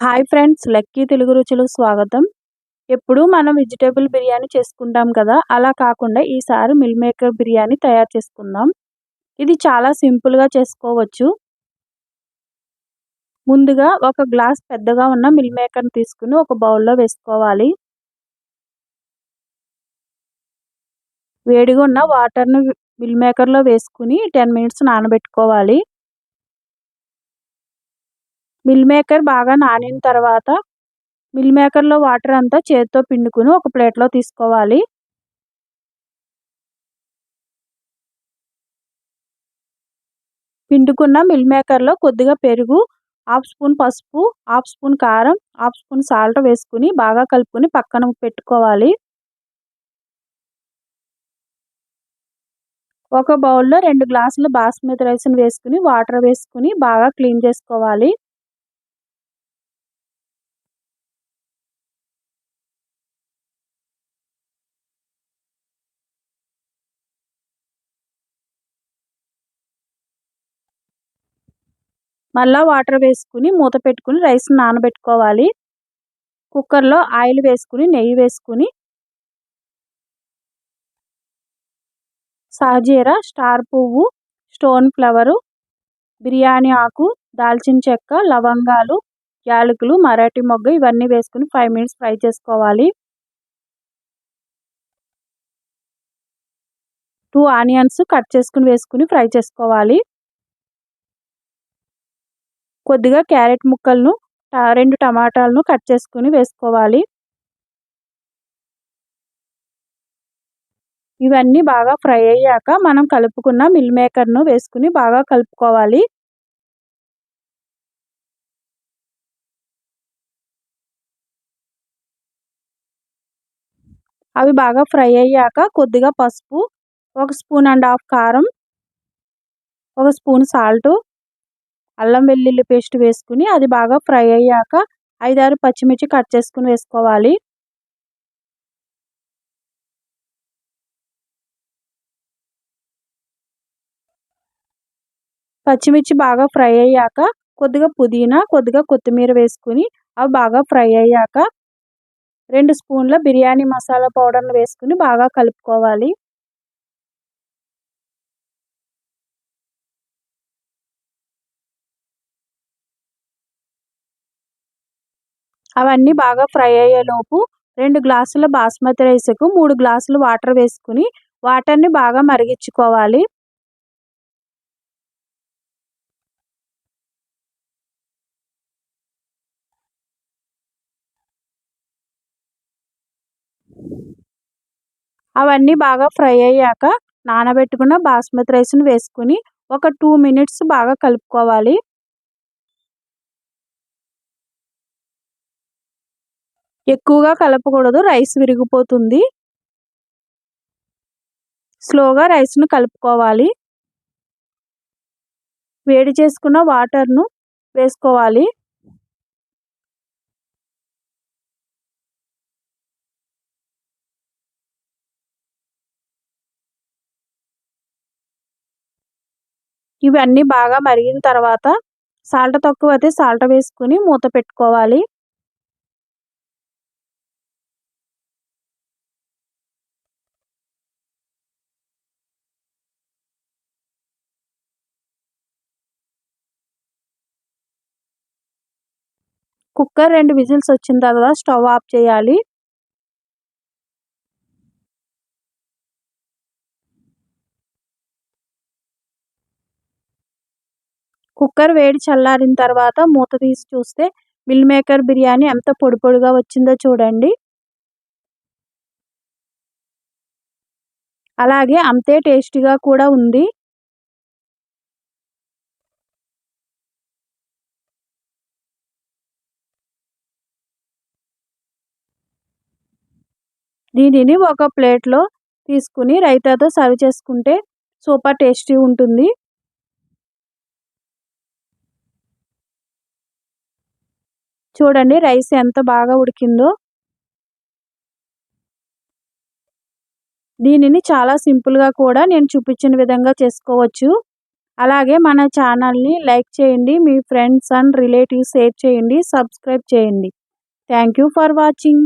Hi friends lucky Telugu రుచులకు స్వాగతం. ఎప్పుడు మనం వెజిటేబుల్ బిర్యానీ చేసుకుంటాం కదా అలా కాకుండా ఈసారి మిల్ మేకర్ బిర్యానీ తయారు చేసుకుందాం. ఇది చాలా సింపుల్గా చేసుకోవచ్చు. ముందుగా ఒక గ్లాస్ పెద్దగా ఉన్న మిల్ మేకర్ని తీసుకుని ఒక బౌల్లో వేసుకోవాలి. వేడిగా ఉన్న వాటర్ని మిల్ మేకర్లో వేసుకుని టెన్ మినిట్స్ నానబెట్టుకోవాలి. మిల్ మేకర్ బాగా నానిన తర్వాత మిల్ మేకర్లో వాటర్ అంతా చేతితో పిండుకుని ఒక ప్లేట్లో తీసుకోవాలి. పిండుకున్న మిల్ మేకర్లో కొద్దిగా పెరుగు హాఫ్ స్పూన్ పసుపు హాఫ్ స్పూన్ కారం హాఫ్ స్పూన్ సాల్ట్ వేసుకుని బాగా కలుపుకొని పక్కన పెట్టుకోవాలి. ఒక బౌల్లో రెండు గ్లాసులు బాస్మతి రైస్ని వేసుకుని వాటర్ వేసుకుని బాగా క్లీన్ చేసుకోవాలి. మళ్ళా వాటర్ వేసుకుని మూత పెట్టుకుని రైస్ నానబెట్టుకోవాలి. కుక్కర్లో ఆయిల్ వేసుకుని నెయ్యి వేసుకుని సహజీర స్టార్ పువ్వు స్టోన్ ఫ్లవరు బిర్యానీ ఆకు దాల్చిన చెక్క లవంగాలు యాలకులు మరాఠీ మొగ్గ ఇవన్నీ వేసుకుని ఫైవ్ మినిట్స్ ఫ్రై చేసుకోవాలి. టూ ఆనియన్స్ కట్ చేసుకుని వేసుకుని ఫ్రై చేసుకోవాలి. కొద్దిగా క్యారెట్ ముక్కలను రెండు టమాటాలను కట్ చేసుకుని వేసుకోవాలి. ఇవన్నీ బాగా ఫ్రై అయ్యాక మనం కలుపుకున్న మిల్ మేకర్ను వేసుకుని బాగా కలుపుకోవాలి. అవి బాగా ఫ్రై అయ్యాక కొద్దిగా పసుపు ఒక స్పూన్ అండ్ హాఫ్ కారం ఒక స్పూన్ సాల్ట్ అల్లం వెల్లుల్లి పేస్ట్ వేసుకుని అది బాగా ఫ్రై అయ్యాక ఐదారు పచ్చిమిర్చి కట్ చేసుకుని వేసుకోవాలి. పచ్చిమిర్చి బాగా ఫ్రై అయ్యాక కొద్దిగా పుదీనా కొద్దిగా కొత్తిమీర వేసుకుని అవి బాగా ఫ్రై అయ్యాక రెండు స్పూన్ల బిర్యానీ మసాలా పౌడర్ను వేసుకుని బాగా కలుపుకోవాలి. అవన్నీ బాగా ఫ్రై అయ్యేలోపు రెండు గ్లాసుల బాస్మతి రైస్కు మూడు గ్లాసులు వాటర్ వేసుకుని వాటర్ని బాగా మరిగించుకోవాలి. అవన్నీ బాగా ఫ్రై అయ్యాక నానబెట్టుకున్న బాస్మతి రైస్ని వేసుకుని ఒక టూ మినిట్స్ బాగా కలుపుకోవాలి. ఎక్కువగా కలపకూడదు రైస్ విరిగిపోతుంది. స్లోగా రైస్ను కలుపుకోవాలి. వేడి చేసుకున్న వాటర్ను వేసుకోవాలి. ఇవన్నీ బాగా మరిగిన తర్వాత సాల్ట్ తక్కువ అయితే సాల్ట్ వేసుకుని మూత పెట్టుకోవాలి. కుక్కర్ రెండు విజిల్స్ వచ్చిన తర్వాత స్టవ్ ఆఫ్ చేయాలి. కుక్కర్ వేడి చల్లారిన తర్వాత మూత తీసి చూస్తే మిల్ మేకర్ బిర్యానీ ఎంత పొడి పొడిగా వచ్చిందో చూడండి. అలాగే అంతే టేస్టీగా కూడా ఉంది. దీనిని ఒక ప్లేట్లో తీసుకుని రైతాతో సర్వ్ చేసుకుంటే సూపర్ టేస్టీ ఉంటుంది. చూడండి రైస్ ఎంత బాగా ఉడికిందో. దీనిని చాలా సింపుల్గా కూడా నేను చూపించిన విధంగా చేసుకోవచ్చు. అలాగే మన ఛానల్ని లైక్ చేయండి మీ ఫ్రెండ్స్ అండ్ రిలేటివ్స్ షేర్ చేయండి సబ్స్క్రైబ్ చేయండి. Thank you for watching.